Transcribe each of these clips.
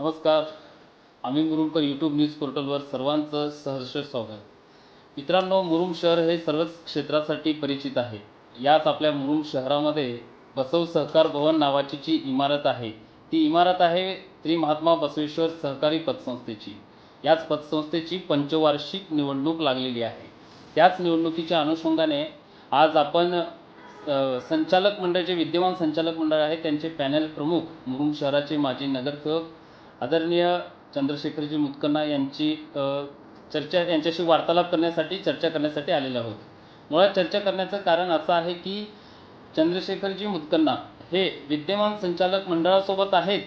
नमस्कार. आम्ही Murumkar YouTube news पोर्टलवर सर्वांचं सहर्ष स्वागत. मित्रांनो मुरुम शहर हे सर्वच क्षेत्रासाठी परिचित आहे. याच आपल्या मुरुम शहरामध्ये बसव सहकार भवन नावाची जी इमारत आहे ती इमारत आहे श्री महात्मा बसवेश्वर सहकारी पतसंस्थेची. याच पतसंस्थेची पंचवार्षिक निवडणूक लागलेली आहे. त्याच निवडणुकीच्या अनुषंगाने आज आपण संचालक मंडळाचे विद्यमान संचालक मंडळ आहे त्यांचे पॅनल प्रमुख मुरुम शहराचे माजी नगरसेवक आदरणीय चंद्रशेखरजी मुतकन्ना यांची चर्चा यांच्याशी वार्तालाप करण्यासाठी चर्चा करण्यासाठी आलेले आहोत. मुळात चर्चा करण्याचं कारण असं आहे की चंद्रशेखरजी मुतकन्ना हे विद्यमान संचालक मंडळासोबत आहेत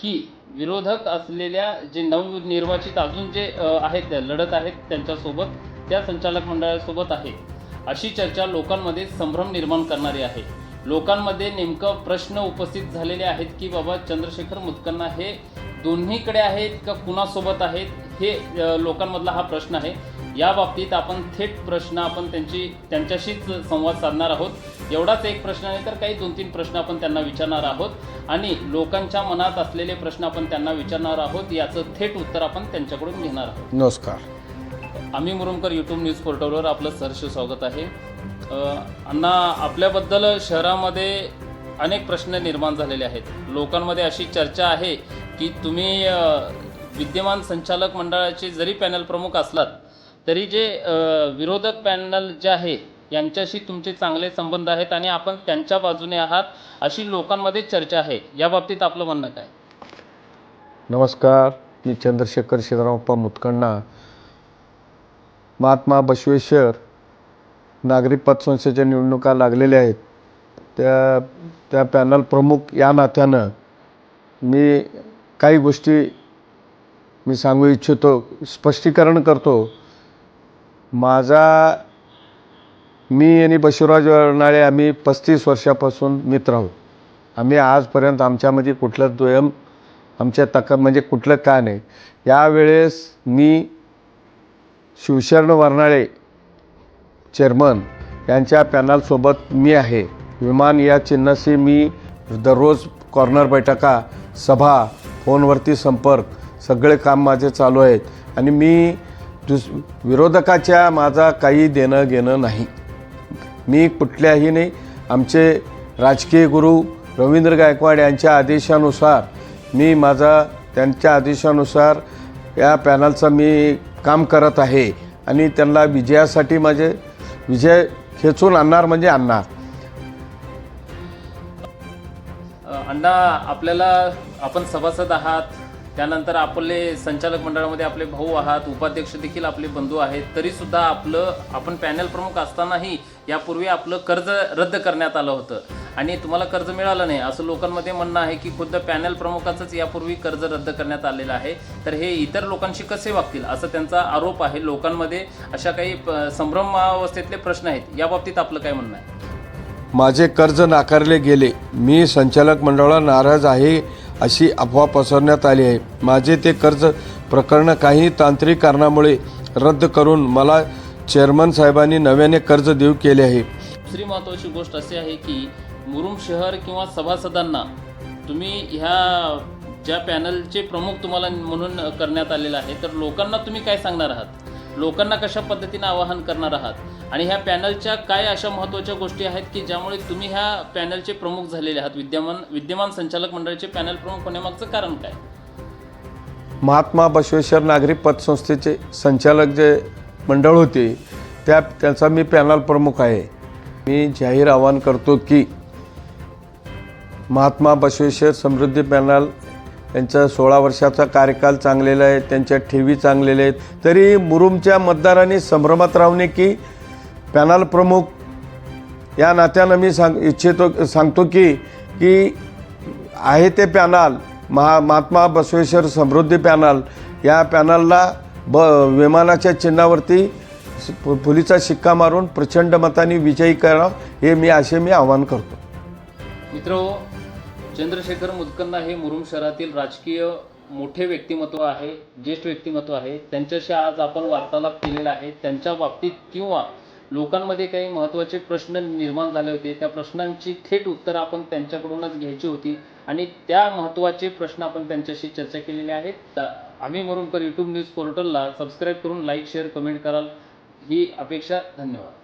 की विरोधक असलेल्या जे नवनिर्वाचित अजून जे आहेत लढत आहेत त्यांच्यासोबत त्या संचालक मंडळासोबत आहे. अशी चर्चा लोकांमध्ये संभ्रम निर्माण करणारी आहे. लोकांमध्ये नेमकं प्रश्न उपस्थित झालेले आहेत की बाबा चंद्रशेखर मुतकन्ना हे दोन्हीकडे आहेत का कुणासोबत आहेत हे लोकांमधला हा प्रश्न आहे. या बाबतीत आपण थेट प्रश्न आपण त्यांची त्यांच्याशीच संवाद साधणार आहोत. एवढाच एक प्रश्न नाही तर काही दोन तीन प्रश्न आपण त्यांना विचारणार आहोत. आणि लोकांच्या मनात असलेले प्रश्न आपण त्यांना विचारणार आहोत याचं थेट उत्तर आपण त्यांच्याकडून घेणार आहोत. नमस्कार. आम्ही मुरुमकर यूट्यूब न्यूज पोर्टलवर आपलं सहर्ष स्वागत आहे. अण्णा आपल्याबद्दल शहरामध्ये अनेक प्रश्न निर्माण झालेले आहेत. लोकांमध्ये अशी चर्चा आहे की तुम्ही विद्यमान संचालक मंडळाचे जरी पॅनल प्रमुख असलात तरी जे विरोधक पॅनल जे आहे यांच्याशी तुमचे चांगले संबंध आहेत आणि आपण त्यांच्या बाजूने आहात अशी लोकांमध्ये चर्चा आहे. या बाबतीत आपलं म्हणणं काय? नमस्कार मी चंद्रशेखर शिवरामप्पा मुतकण्णा महात्मा बसवेश्वर नागरी पतसंस्थेच्या निवडणुका लागलेल्या आहेत. त्या त्या पॅनल प्रमुख या नात्यानं मी काही गोष्टी मी सांगू इच्छितो स्पष्टीकरण करतो. माझा मी आणि बशिवराज वर्णाळे आम्ही पस्तीस वर्षापासून मित्र आहोत. आम्ही आजपर्यंत आमच्यामध्ये कुठलं द्वयम आमच्या तक म्हणजे कुठलं का नाही. यावेळेस मी शिवशरण वर्णाळे चेअरमन यांच्या पॅनलसोबत मी आहे. विमान या चिन्हाशी मी दररोज कॉर्नर बैठका सभा फोनवरती संपर्क सगळे काम माझे चालू आहेत आणि मी दुस विरोधकाच्या माझा काही देणं घेणं नाही. मी कुठल्याही नाही. आमचे राजकीय गुरु रवींद्र गायकवाड यांच्या आदेशानुसार मी माझा त्यांच्या आदेशानुसार या पॅनलचं मी काम करत आहे आणि त्यांना विजयासाठी माझे विजय खेचून आणणार म्हणजे आणणार. अण्णा आपल्याला आपण सभासद आहात. त्यानंतर आपले संचालक मंडळामध्ये आपले भाऊ आहात. उपाध्यक्ष देखील आपले बंधू आहेत. तरीसुद्धा आपलं आपण पॅनल प्रमुख असतानाही यापूर्वी आपलं कर्ज रद्द करण्यात आलं होतं. आणि तुम्हाला कर्ज मिळालं नाही असं लोकांमध्ये म्हणणं आहे की खुद्द पॅनल प्रमुखाचंच यापूर्वी कर्ज रद्द करण्यात आलेलं आहे. तर हे इतर लोकांशी कसे वागतील असं त्यांचा आरोप आहे लोकांमध्ये. अशा काही प- संभ्रमावस्थेतले प्रश्न आहेत. या बाबतीत आपलं काय म्हणणं आहे? माझे कर्ज नाकारले गेले. मी संचालक मंडळाला नाराज आहे अशी अफवा पसरण्यात आली आहे. माझे ते कर्ज प्रकरण काही तांत्रिक कारणामुळे रद्द करून मला चेअरमन साहेबांनी नव्याने कर्ज देऊ केले आहे. दुसरी महत्त्वाची गोष्ट अशी आहे की मुरुम शहर किंवा सभासदांना तुम्ही ह्या ज्या पॅनलचे प्रमुख तुम्हाला म्हणून करण्यात आलेलं आहे तर लोकांना तुम्ही काय सांगणार आहात? लोकांना कशा पद्धतीनं आवाहन करणार आहात? आणि ह्या पॅनलच्या काय अशा महत्त्वाच्या गोष्टी आहेत की ज्यामुळे तुम्ही ह्या पॅनलचे प्रमुख झालेले आहात? विद्यमान विद्यमान संचालक मंडळाचे पॅनल प्रमुख होण्यामागचं कारण काय? महात्मा बसवेश्वर नागरी पतसंस्थेचे संचालक जे मंडळ होते त्या त्याचा मी पॅनल प्रमुख आहे. मी जाहीर आवाहन करतो की महात्मा बसवेश्वर समृद्धी पॅनल त्यांचा सोळा वर्षाचा कार्यकाल चांगलेला आहे त्यांच्या ठेवी चांगलेल्या आहेत. तरी मुरुमच्या मतदारांनी संभ्रमात राहणे की पॅनल प्रमुख या नात्यानं मी सांग इच्छितो सांगतो की की आहे ते पॅनल महा महात्मा बसवेश्वर समृद्धी पॅनल. या पॅनलला ब विमानाच्या चिन्हावरती पुलीचा शिक्का मारून प्रचंड मताने विजयी करा हे मी असे मी आवाहन करतो. मित्र चंद्रशेखर मुदकन्ना हे मुरुम शहरातील राजकीय मोठे व्यक्तिमत्व आहे ज्येष्ठ व्यक्तिमत्व आहे. त्यांच्याशी आज आपण वार्तालाप केलेला आहे. त्यांच्या बाबतीत किंवा लोकांमध्ये काही महत्त्वाचे प्रश्न निर्माण झाले होते. त्या प्रश्नांची थेट उत्तरं आपण त्यांच्याकडूनच घ्यायची होती. आणि त्या महत्त्वाचे प्रश्न आपण त्यांच्याशी चर्चा केलेली आहे आम्ही मुरुमकर यूट्यूब न्यूज पोर्टलला सबस्क्राईब करून लाईक शेअर कमेंट कराल. ही अपेक्षा धन्यवाद.